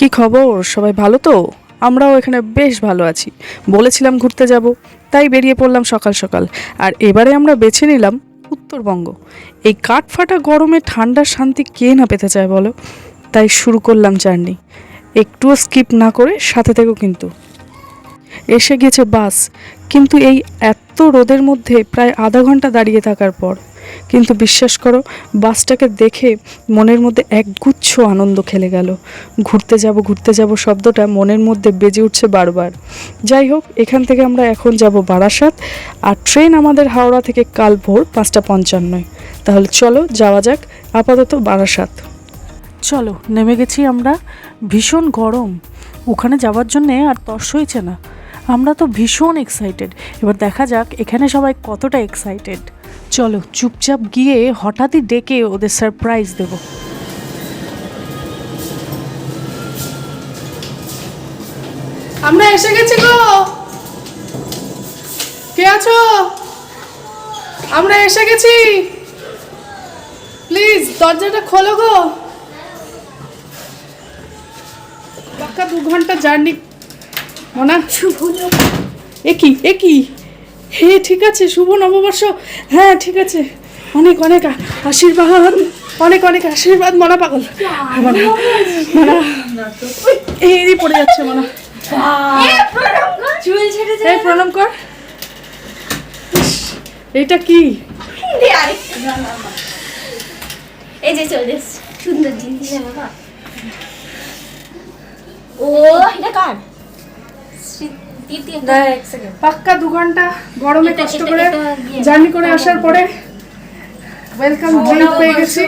কি খবর? সবাই ভালো তো? আমরাও এখানে বেশ ভালো আছি। বলেছিলাম ঘুরতে যাব, তাই বেরিয়ে পড়লাম সকাল সকাল। আর এবারে আমরা বেছে নিলাম উত্তরবঙ্গ। এই কাঠফাটা গরমে ঠান্ডার শান্তি কে না পেতে চায় বলো? তাই শুরু করলাম জার্নি। একটুও স্কিপ না করে সাথে থেকেও কিন্তু। এসে গেছে বাস, কিন্তু এই এত রোদের মধ্যে প্রায় আধা ঘণ্টা দাঁড়িয়ে থাকার পর। কিন্তু বিশ্বাস করো, বাসটাকে দেখে মনের মধ্যে একগুচ্ছ আনন্দ খেলে গেল। ঘুরতে যাব ঘুরতে যাব শব্দটা মনের মধ্যে বেজে উঠছে বারবার। যাই হোক, এখান থেকে আমরা এখন যাব বারাসাত, আর ট্রেন আমাদের হাওড়া থেকে কাল ভোর পাঁচটা পঞ্চান্নয়। তাহলে চলো, যাওয়া যাক আপাতত বারাসাত। চলো, নেমে গেছি আমরা। ভীষণ গরম। ওখানে যাওয়ার জন্যে আর তর্স হয়েছে না। আমরা তো ভীষণ এক্সাইটেড এবার দেখা যাক এখানে সবাই কতটা এক্সাইটেড চলো চুপচাপ গিয়ে হঠাৎই ডেকে ওদের সারপ্রাইজ দেব। আমরা এসে গেছি গো। কে আছো? আমরা এসে গেছি। প্লিজ দরজাটা খোলো গো। পাক্কা দু ঘণ্টা জার্নি। মনা শুভ এ কি এ কি? হে ঠিক আছে শুভ নববর্ষ। হ্যাঁ ঠিক আছে। অনেক অনেক আশীর্বাদ। অনেক অনেক আশীর্বাদ মনা পাগল। মনা মনা এই পড়ে যাচ্ছে মনা এই প্রণাম কর। এটা কি? এই যে চলে সুন্দর জিনিস। ও এটা কার? পাক্কা দু ঘণ্টা গরমে কষ্ট করে জার্নি করে আসার পরে ওয়েলকাম ড্রিঙ্ক পেয়ে গেছি।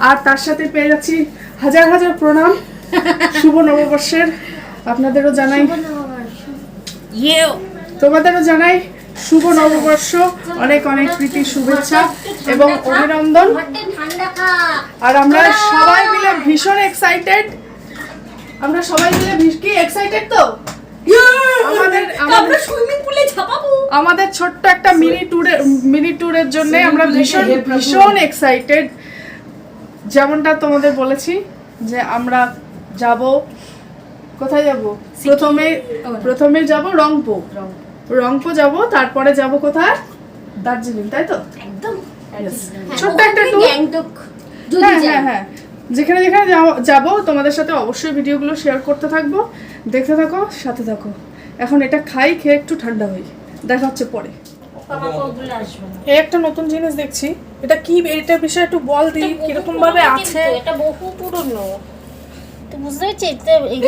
আর তার সাথে পেয়ে যাচ্ছি হাজার হাজার প্রণাম। শুভ নববর্ষের। আপনাদেরও জানাই। তোমাদেরও জানাই শুভ নববর্ষ। অনেক অনেক প্রীতি শুভেচ্ছা এবং অভিনন্দন। আর আমরা সবাই মিলে ভীষণ এক্সাইটেড আমরা সবাই মিলে ভীষ- কি এক্সাইটেড তো? আমাদের সুইমিং পুলে ঝাপাবো। আমাদের ছোট্ট একটা মিনি ট্যুরের মিনি ট্যুরের জন্য আমরা ভীষণ ভীষণ এক্সাইটেড যেমনটা তোমাদের বলেছি যে আমরা যাব। কোথায় যাব? প্রথমে প্রথমে যাব রংপো রংপো যাব তারপরে যাব কোথায়? দার্জিলিং তাই তো? একদম। হ্যাঁ, ছোট্ট একটা যদি হ্যাঁ যাই। হ্যাঁ। হ্যাঁ যেখানে যেখানে যাব তোমাদের সাথে অবশ্যই ভিডিওগুলো শেয়ার করতে থাকব। দেখতে থাকো সাথে থাকো। এখন এটা খাই খেয়ে একটু ঠান্ডা হই। দেখা হচ্ছে পরে। একটা নতুন জিনিস দেখছি। এটা কি এটা বিষয়ে একটু বল দি কীরকম ভাবে আছে? এটা বহু পুরনো। তো বুঝতে পারছিস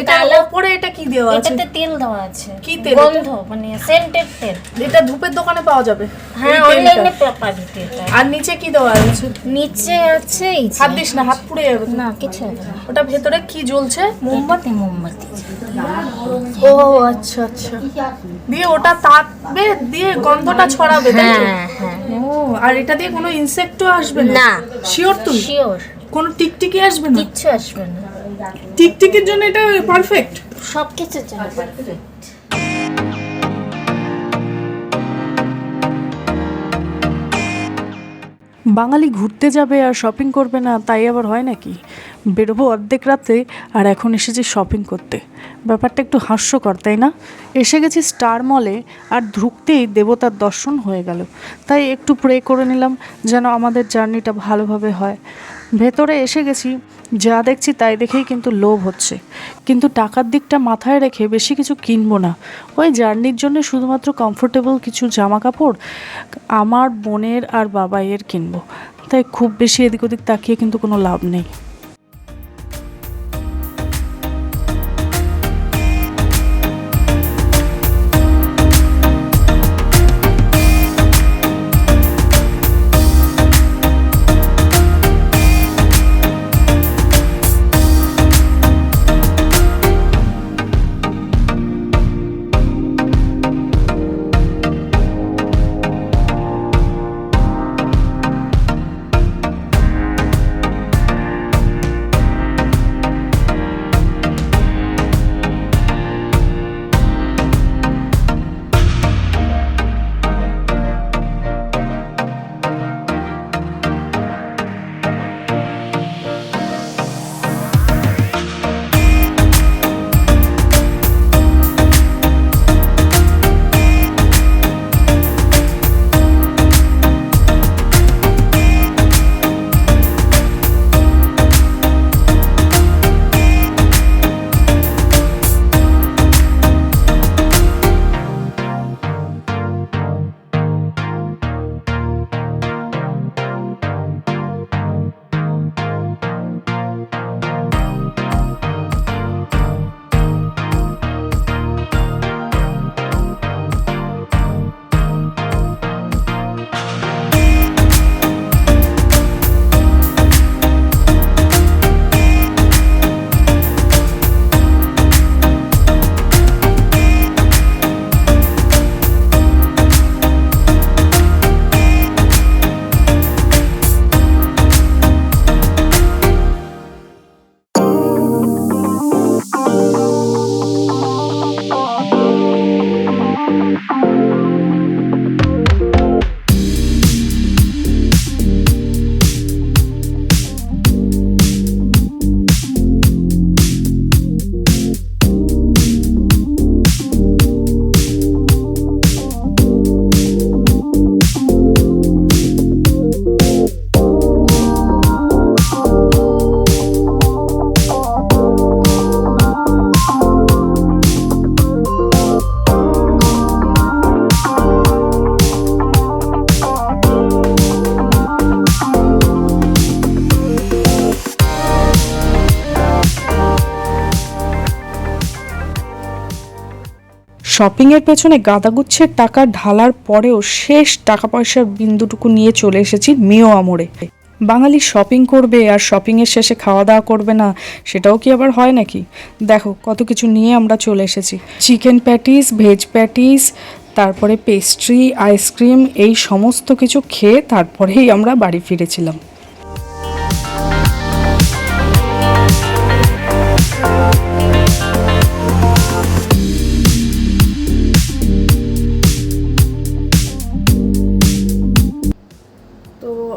এটা উপরে এটা কি দেওয়া আছে? এটাতে তেল দেওয়া আছে। কি তেল? গন্ধ মানে সেন্টেড তেল। এটা ধূপের দোকানে পাওয়া যাবে হ্যাঁ অনলাইনে পাবি এটা। আর নিচে কি দেওয়া আছে? নিচে আছে এই হাত দিস না হাত পুড়ে যাবে না কিছু ওটা ভেতরে কি জ্বলছে? মোমবাতি মোমবাতি। ও আচ্ছা আচ্ছা। দিয়ে ওটা তাপবে দিয়ে গন্ধটা ছড়াবে? হ্যাঁ হ্যাঁ। ও আর এটা দিয়ে কোনো ইনসেক্টও আসবে না? শিওর তুমি? শিওর কোনো টিকটিকি আসবে না? কিচ্ছু আসবে না। টিকটিকির জন্য এটা পারফেক্ট সব কিছুর জন্য perfect। বাঙালি ঘুরতে যাবে আর শপিং করবে না, তাই আবার হয় নাকি? বেরোবো অর্ধেক রাতে আর এখন এসেছি শপিং করতে। ব্যাপারটা একটু হাস্যকর, তাই না? এসে গেছি স্টার মলে আর ঢুকতেই দেবতার দর্শন হয়ে গেল। তাই একটু প্রে করে নিলাম যেন আমাদের জার্নিটা ভালোভাবে হয়। ভেতরে এসে গেছি যা দেখছি তাই দেখেই কিন্তু লোভ হচ্ছে। কিন্তু টাকার দিকটা মাথায় রেখে বেশি কিছু কিনবো না। ওই জার্নির জন্য শুধুমাত্র কমফোর্টেবল কিছু জামা কাপড় আমার বোনের আর বাবাইয়ের কিনবো। তাই খুব বেশি এদিক ওদিক তাকিয়ে কিন্তু কোনো লাভ নেই। শপিংয়ের পেছনে গাদাগুচ্ছের টাকা ঢালার পরেও শেষ টাকা পয়সার বিন্দুটুকু নিয়ে চলে এসেছি মিও আমরে। বাঙালি শপিং করবে আর শপিংয়ের শেষে খাওয়া দাওয়া করবে না, সেটাও কি আবার হয় নাকি? দেখো, কত কিছু নিয়ে আমরা চলে এসেছি। চিকেন প্যাটিস ভেজ প্যাটিস তারপরে পেস্ট্রি আইসক্রিম এই সমস্ত কিছু খেয়ে তারপরেই আমরা বাড়ি ফিরেছিলাম।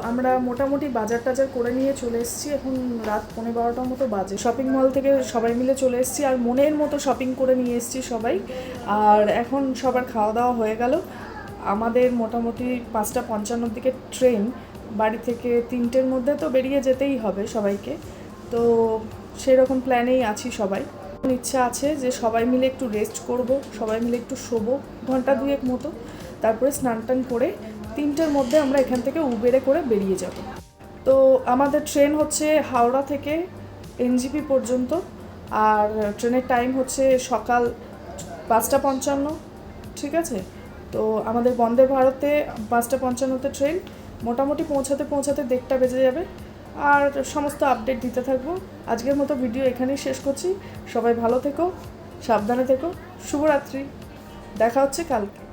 আমরা মোটামুটি বাজার টাজার করে নিয়ে চলে এসেছি। এখন রাত পনেরো বারোটার মতো বাজে। শপিং মল থেকে সবাই মিলে চলে এসেছি আর মনের মতো শপিং করে নিয়ে এসেছি সবাই। আর এখন সবার খাওয়া দাওয়া হয়ে গেল। আমাদের মোটামুটি পাঁচটা পঞ্চান্নর দিকে ট্রেন বাড়ি থেকে তিনটের মধ্যে তো বেরিয়ে যেতেই হবে সবাইকে। তো সেরকম প্ল্যানেই আছি সবাই। ইচ্ছা আছে যে সবাই মিলে একটু রেস্ট করব, সবাই মিলে একটু শোবো ঘণ্টা দুয়েক মতো। তারপরে স্নান টান করে তিনটের মধ্যে আমরা এখান থেকে উবেরে করে বেরিয়ে যাব। তো আমাদের ট্রেন হচ্ছে হাওড়া থেকে এনজিপি পর্যন্ত, আর ট্রেনের টাইম হচ্ছে সকাল পাঁচটা পঞ্চান্ন, ঠিক আছে? তো আমাদের বন্দে ভারতে পাঁচটা পঞ্চান্নতে ট্রেন, মোটামুটি পৌঁছাতে পৌঁছাতে দেড়টা বেজে যাবে। আর সমস্ত আপডেট দিতে থাকব। আজকের মতো ভিডিও এখানেই শেষ করছি। সবাই ভালো থেকো, সাবধানে থেকো। শুভরাত্রি। দেখা হচ্ছে কালকে।